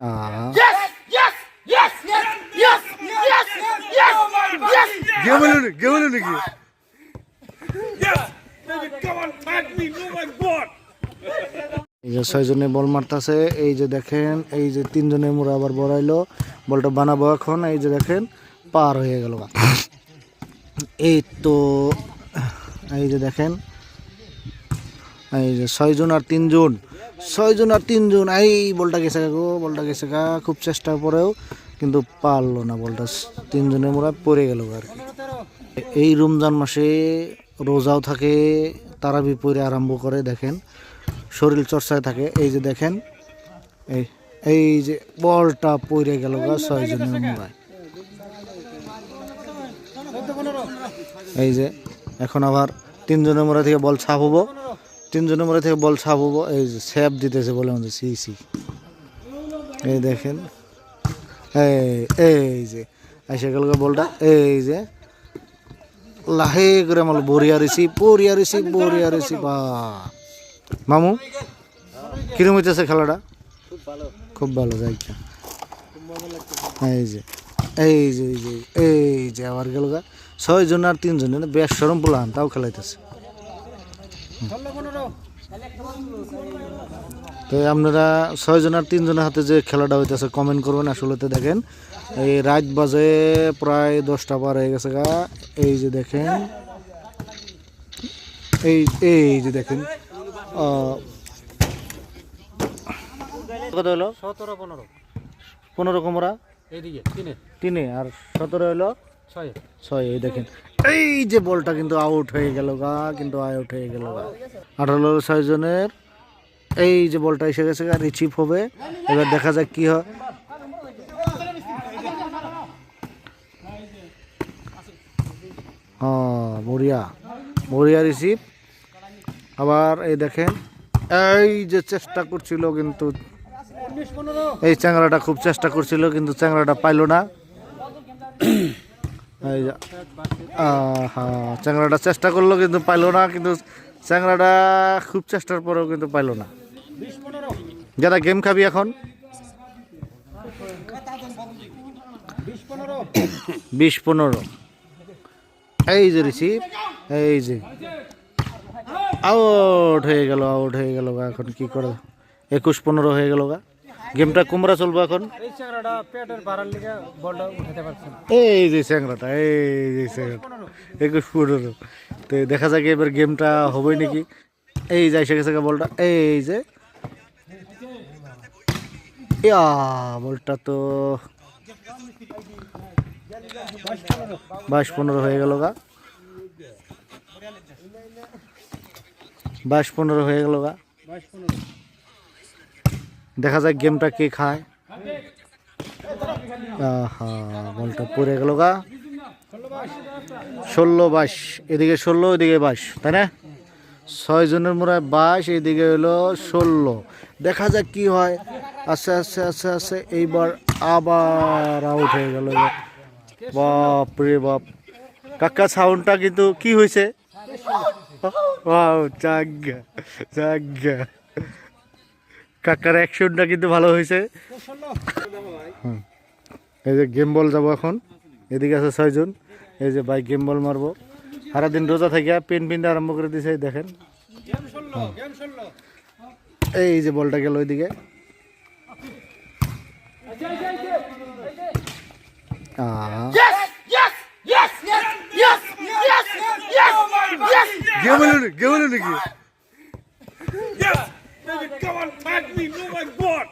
Uh-huh. গেমলু গেমলু এই যে ছয়জনে বল মারতেছে এই যে দেখেন এই যে তিনজনে মোড়া আবার বড়াইলো বলটা বানাবো এখন এই যে দেখেন পার হয়ে গেল। এই তো এই যে দেখেন এই যে ছয়জন আর তিনজন। ছয়জন আর তিনজন, এই বলটা গেছে গো বলটা গেছে গা, খুব চেষ্টার পরেও কিন্তু পারল না বলটা। তিনজনের মোড়া পড়ে গেল আর কি। এই রমজান মাসে রোজাও থাকে, তারাবি পরে আরম্ভ করে, দেখেন। শরীর চর্চায় থাকে, এই যে দেখেন, এই এই যে বলটা পড়ে গেল গা ছয়জনের মোড়ায় এই যে, এখন আবার তিনজনের মোড়া থেকে বল ছাপ হব। তিনজনের মোড়া থেকে বল হব, এই স্যাপ দিতেছে বলে আমাদের সি সি। এই দেখেন, এই এই যে গা বলটা, এই যে, লাহে করে আমার বরিয়া রিসিভ বরিয়া রিসিভ বরিয়া রিসিভ বা মামু, কিরম হইতেছে খেলাটা? খুব ভালো যাইটা এই যে এই যে এই যে এই যে, আবার গেল গা। ছয়জন আর তিনজন বেশ সরম পোলান তাও খেলাইতেছে। তো আপনারা ছয়জন আর তিনজনের হাতে যে খেলাটা হইতেছে কমেন্ট করবেন আসলে তো দেখেন। এই রাত বাজে প্রায় দশটা পার হয়ে গেছে গা। এই যে দেখেন এই এই যে দেখেন কত হলো? সতেরো পনেরো। পনেরো কোমরা? তিনে আর সতেরো হলো? ছয়। ছয় এই দেখেন। এই যে বলটা কিন্তু আউট হয়ে গেল গা, কিন্তু আউট হয়ে গেল গা। আঠারো ছয় জনের এই যে বলটা এসে গেছে গা রিচিভ হবে। এবার দেখা যাক কি হয়। হ্যাঁ বড়িয়া। বড়িয়া রিসিভ আবার এই দেখেন, এই যে চেষ্টা করছিল কিন্তু, এই চ্যাংরাটা খুব চেষ্টা করছিল, কিন্তু চ্যাংরাটা পাইলো না। এই চ্যাংরাটা চেষ্টা করল কিন্তু পাইলো না, কিন্তু চ্যাংরাটা খুব চেষ্টার পরেও কিন্তু পাইলো না। যারা গেম খাবি এখন? বিশ পনেরো। এই যে রিসিভ এই যে। আউট হয়ে গেল, আউট হয়ে গেল এখন কি করে? একুশ পনেরো হয়ে গেল গা। গেমটা কুমড়া চলবো এখন? এই চ্যাংরাটা পেটের বাড়ার লিগে বলটা উঠাতে পারছে এই যে স্যাংরাটা এই যে স্যাংরাটা একুশ পনেরো তো দেখা যাক এবার গেমটা হবেই নাকি। এই যে এসে গেছে বলটা এই যে। ইয়া বলটা তো বাইশ পনেরো হয়ে গেল গা। বাইশ পনেরো হয়ে গেল গা। দেখা যাক গেমটা কে খায়। আহা বলটা পড়ে গেল গা। ষোলো বাইশ এদিকে ষোলো এদিকে বাইশ তাই না? ছয় জনের মোড়ায় বাইশ এদিকে হলো ষোলো। দেখা যাক কি হয়। আস্তে আস্তে আস্তে আস্তে এইবার আবার আউট হয়ে গেল বাপ রে বাপ। কাকা সাউন্ডটা কিন্তু কি হয়েছে? চাঙ্গা চাঙ্গা কাকার অ্যাকশনটা কিন্তু ভালো হয়েছে। এই যে গেম বল যাব এখন। এদিকে আছে ছয়জন। এই যে বাইক গেম বল মারবো। সারাদিন রোজা থাকি পেন পিনটা আরম্ভ করে দিছে দেখেন। এই যে বলটা গেল ওইদিকে। গেম নাকি come on, tag me. Oh my God!